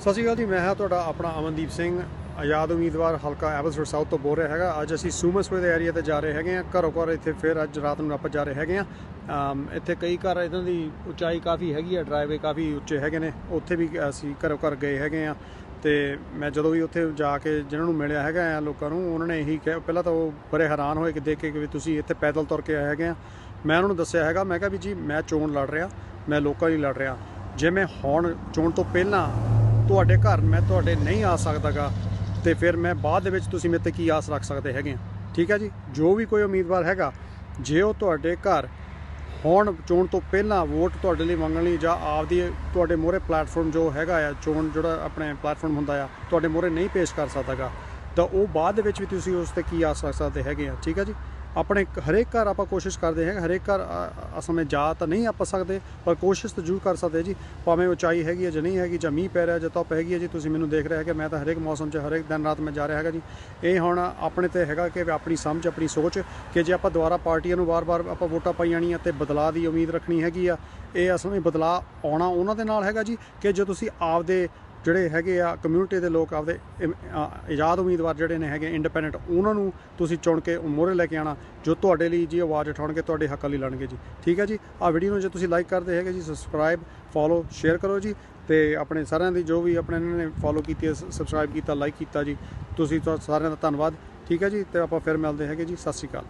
ਸਤਿ ਸ਼੍ਰੀ ਅਕਾਲ ਜੀ, ਮੈਂ ਹਾਂ ਤੁਹਾਡਾ ਆਪਣਾ ਅਮਨਦੀਪ ਸਿੰਘ, ਆਜ਼ਾਦ ਉਮੀਦਵਾਰ ਹਲਕਾ ਐਬਲਸਫੋਰਡ ਸਾਊਥ ਤੋਂ ਬੋਲ ਰਿਹਾ ਹੈਗਾ। ਅੱਜ ਅਸੀਂ ਸੂਮਸਪੁਰ ਦੇ ਏਰੀਆ ਤੇ ਜਾ ਰਹੇ ਹੈਗੇ ਆ ਘਰੋਂ ਘਰ ਇੱਥੇ ਫਿਰ ਅੱਜ ਰਾਤ ਨੂੰ ਆਪਾਂ ਜਾ ਰਹੇ ਹੈਗੇ ਆ ਇੱਥੇ ਕਈ ਘਰ ਇਹਨਾਂ ਦੀ ਉਚਾਈ ਕਾਫੀ ਹੈਗੀ ਆ ਡਰਾਈਵੇ ਕਾਫੀ ਉੱਚੇ ਹੈਗੇ ਨੇ। ਉੱਥੇ ਵੀ ਅਸੀਂ ਘਰੋਂ ਘਰ ਗਏ ਹੈਗੇ ਆ ਤੇ ਮੈਂ ਜਦੋਂ ਵੀ ਉੱਥੇ ਜਾ ਕੇ ਜਿਹਨਾਂ ਨੂੰ ਮਿਲਿਆ ਹੈਗਾ ਆ ਲੋਕਾਂ ਨੂੰ, ਉਹਨਾਂ ਨੇ ਇਹੀ ਕਿਹਾ। ਪਹਿਲਾਂ ਤਾਂ ਉਹ ਬੜੇ ਹੈਰਾਨ ਹੋਏ ਕਿ ਦੇਖ ਕੇ ਕਿ ਵੀ ਤੁਸੀਂ ਇੱਥੇ ਪੈਦਲ ਤੁਰ ਕੇ ਆਏ ਹੈਗੇ ਆ। ਮੈਂ ਉਹਨਾਂ ਨੂੰ ਦੱਸਿਆ ਹੈਗਾ, ਮੈਂ ਕਿਹਾ ਵੀ ਜੀ, ਮੈਂ ਚੋਣ ਲੜ ਰਿਹਾ, ਮੈਂ ਲੋਕਾਂ ਲਈ ਲੜ ਰਿਹਾ। ਜੇ ਮੈਂ ਹੁਣ ਚੋਣ ਤੋਂ ਪਹਿਲਾਂ ਤੁਹਾਡੇ ਘਰ ਮੈਂ ਤੁਹਾਡੇ ਨਹੀਂ ਆ ਸਕਦਾਗਾ ਤੇ ਫਿਰ ਮੈਂ ਬਾਅਦ ਦੇ ਵਿੱਚ ਤੁਸੀਂ ਮੇਰੇ ਤੇ ਕੀ ਆਸ ਰੱਖ ਸਕਦੇ ਹੈਗੇ ਆ? ਠੀਕ ਹੈ ਜੀ? ਜੋ ਵੀ ਕੋਈ ਉਮੀਦਵਾਰ ਹੈਗਾ, ਜੇ ਉਹ ਤੁਹਾਡੇ ਘਰ ਹੋਣ, ਚੋਣ ਤੋਂ ਪਹਿਲਾਂ ਵੋਟ ਤੁਹਾਡੇ ਲਈ ਮੰਗਣ ਲਈ ਜਾਂ ਆਪਦੀ, ਤੁਹਾਡੇ ਮੋਹਰੇ ਪਲੇਟਫਾਰਮ ਜੋ ਹੈਗਾ ਆ, ਚੋਣ ਜਿਹੜਾ ਆਪਣੇ ਪਲੇਟਫਾਰਮ ਹੁੰਦਾ ਆ, ਤੁਹਾਡੇ ਮੋਹਰੇ ਨਹੀਂ ਪੇਸ਼ ਕਰ ਸਕਦਾਗਾ, ਤਾਂ ਉਹ ਬਾਅਦ ਦੇ ਵਿੱਚ ਵੀ ਤੁਸੀਂ ਉਸ ਤੇ ਕੀ ਆਸ ਰੱਖ ਸਕਦੇ ਹੈਗੇ ਆ? ਠੀਕ ਹੈ ਜੀ? ਆਪਣੇ ਹਰੇਕ ਘਰ ਆਪਾਂ ਕੋਸ਼ਿਸ਼ ਕਰਦੇ ਹਾਂ ਹਰੇਕ ਘਰ, ਅ- ਜਾ ਤਾਂ ਨਹੀਂ ਆਪਾਂ ਸਕਦੇ, ਪਰ ਕੋਸ਼ਿਸ਼ ਤਾਂ ਜ਼ਰੂਰ ਕਰ ਸਕਦੇ ਜੀ। ਭਾਵੇਂ ਉਚਾਈ ਹੈਗੀ ਹੈ ਜਾਂ ਨਹੀਂ ਹੈਗੀ, ਜਾਂ ਮੀਂਹ ਪੈ ਰਿਹਾ ਜਾਂ ਧੁੱਪ ਹੈਗੀ ਹੈ ਜੀ, ਤੁਸੀਂ ਮੈਨੂੰ ਦੇਖ ਰਿਹਾ ਹੈ ਕਿ ਮੈਂ ਤਾਂ ਹਰੇਕ ਮੌਸਮ 'ਚ, ਹਰੇਕ ਦਿਨ ਰਾਤ ਮੈਂ ਜਾ ਰਿਹਾ ਹੈਗਾ ਜੀ। ਇਹ ਹੁਣ ਆਪਣੇ ਤੇ ਹੈਗਾ ਕਿ ਆਪਣੀ ਸਮਝ, ਆਪਣੀ ਸੋਚ ਕਿ ਜੇ ਆਪਾਂ ਦੁਬਾਰਾ ਪਾਰਟੀਆਂ ਨੂੰ ਵਾਰ-ਵਾਰ ਆਪਾਂ ਵੋਟਾਂ ਪਾਈ ਜਾਣੀਆਂ ਤੇ ਬਦਲਾਅ ਦੀ ਉਮੀਦ ਰੱਖਣੀ ਹੈਗੀ ਆ, ਇਹ ਅਸਲ ਵਿੱਚ ਬਦਲਾਅ ਆਉਣਾ ਉਹਨਾਂ ਦੇ ਨਾਲ ਹੈਗਾ ਜੀ, ਕਿ ਜੇ ਤੁਸੀਂ ਆਪਦੇ ਜਿਹੜੇ ਹੈਗੇ ਆ ਕਮਿਊਨਿਟੀ ਦੇ ਲੋਕ ਆਪਦੇ ਇਮ- ਆਜ਼ਾਦ ਉਮੀਦਵਾਰ ਜਿਹੜੇ ਨੇ ਹੈਗੇ ਇੰਡੀਪੈਂਡੈਂਟ ਉਹਨਾਂ ਨੂੰ ਤੁਸੀਂ ਚੁਣ ਕੇ ਮੋਹਰੇ ਲੈ ਕੇ ਆਣਾ ਜੋ ਤੁਹਾਡੇ ਲਈ ਜੀ ਆਵਾਜ਼ ਉਠਾਉਣਗੇ, ਤੁਹਾਡੇ ਹੱਕਾਂ ਲਈ ਲੜਨਗੇ ਜੀ। ਠੀਕ ਹੈ ਜੀ? ਆ ਵੀਡੀਓ ਨੂੰ ਜੇ ਤੁਸੀਂ ਲਾਈਕ ਕਰਦੇ ਹੈਗੇ ਜੀ ਸਬਸਕ੍ਰਾਈਬ ਫੋਲੋ ਸ਼ੇਅਰ ਕਰੋ ਜੀ ਤੇ ਆਪਣੇ ਸਾਰਿਆਂ ਦੀ ਜੋ ਵੀ ਆਪਣੇ ਇਹਨਾਂ ਨੇ ਫੋਲੋ ਕੀਤੀ ਹੈ ਸਬਸਕ੍ਰਾਈਬ ਕੀਤਾ ਲਾਈਕ ਕੀਤਾ ਜੀ, ਤੁਸੀਂ ਤਾਂ ਸਾਰਿਆਂ ਦਾ ਧੰਨਵਾਦ। ਠੀਕ ਹੈ ਜੀ? ਤੇ ਆਪਾਂ ਫਿਰ ਮਿਲਦੇ ਹੈਗੇ ਜੀ। ਸਤਿ ਸ਼੍ਰੀ ਅਕਾਲ।